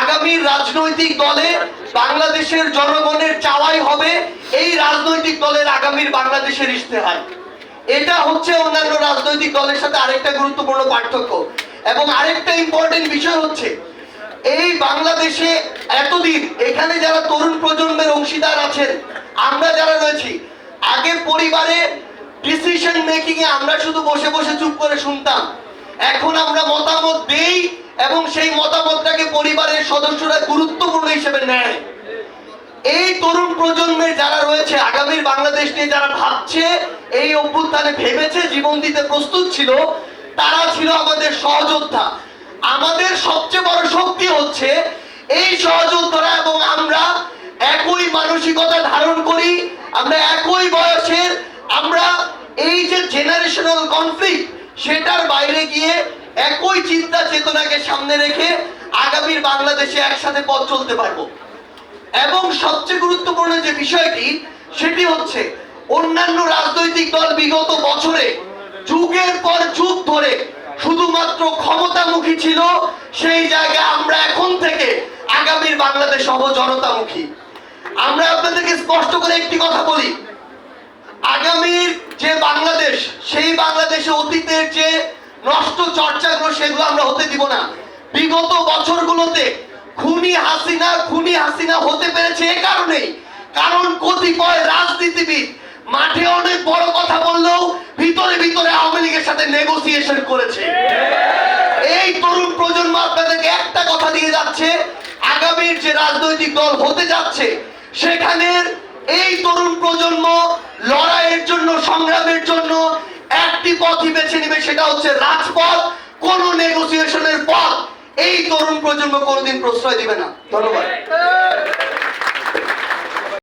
আগামী রাজনৈতিক দলে বাংলাদেশের জনগণের চাওয়াই হবে এই রাজনৈতিক দলের আগামীর বাংলাদেশের ইশতেহার। এটা হচ্ছে অন্যান্য রাজনৈতিক দলের সাথে আরেকটা গুরুত্বপূর্ণ পার্থক্য। এবং আরেকটা ইম্পর্টেন্ট বিষয় হচ্ছে, এই বাংলাদেশে এতদিন এখানে যারা তরুণ প্রজন্মের অংশীদার আছেন, আমরা যারা রয়েছি, আগে পরিবারে ডিসিশন মেকিং এ আমরা শুধু বসে বসে চুপ করে শুনতাম। এখন আমরা মতামত দেই এবং সেই মতামতটাকে পরিবারের সদস্যরা গুরুত্বপূর্ণ হিসেবে নেয়। এই তরুণ প্রজন্মের যারা রয়েছে, আগামীর বাংলাদেশ নিয়ে যারা ভাবছে, এই অভ্যুত্থানে ভেবেছে, জীবন দিতে প্রস্তুত ছিল, তারা ছিল আমাদের সহযোদ্ধা। আমাদের সবচেয়ে বড় শক্তি হচ্ছে, এই সহযোদ্ধারা এবং আমরা একই মানসিকতা ধারণ করি, আমরা একই বয়সের, আমরা এই যে জেনারেশনাল কনফ্লিক্ট সেটার বাইরে গিয়ে একই চিন্তা চেতনাকে সামনে রেখে আগামীর বাংলাদেশে একসাথে পথ চলতে পারব। এবং সবচেয়ে গুরুত্বপূর্ণ যে বিষয়টি, সেটি হচ্ছে অন্যান্য রাজনৈতিক দল বিগত বছরে যুগের পর যুগ ধরে শুধুমাত্র ক্ষমতামুখী ছিল, সেই জায়গায় আমরা এখন থেকে আগামীর বাংলাদেশ হব জনতামুখী। আমরা আপনাদেরকে স্পষ্ট করে একটি কথা বলি। আগামীর যে বাংলাদেশ, সেই বাংলাদেশে অতীতের যে নষ্ট চর্চাগুলো, সেগুলো আমরা হতে দিব না। বিগত বছরগুলোতে খুনি হাসিনা খুনি হাসিনা হতে পেরেছে এ কারণেই। কারণ কতিপয় রাজনীতিবিদ মাঠে অনেক বড় কথা বললেও ভিতরে ভিতরে আওয়ামী লীগের সাথে নেগোসিয়েশন করেছে। এই তরুণ প্রজন্ম আপনাদেরকে একটা কথা দিয়ে যাচ্ছে, আগামীর যে রাজনৈতিক দল হতে যাচ্ছে, সেখানের এই তরুণ প্রজন্ম লড়াইয়ের জন্য, সংগ্রামের জন্য একটি পথই বেছে নেবে, সেটা হচ্ছে রাজপথ। কোন নেগোসিয়েশনের পথ এই তরুণ প্রজন্ম কোনোদিন প্রশ্রয় দিবে না। ধন্যবাদ।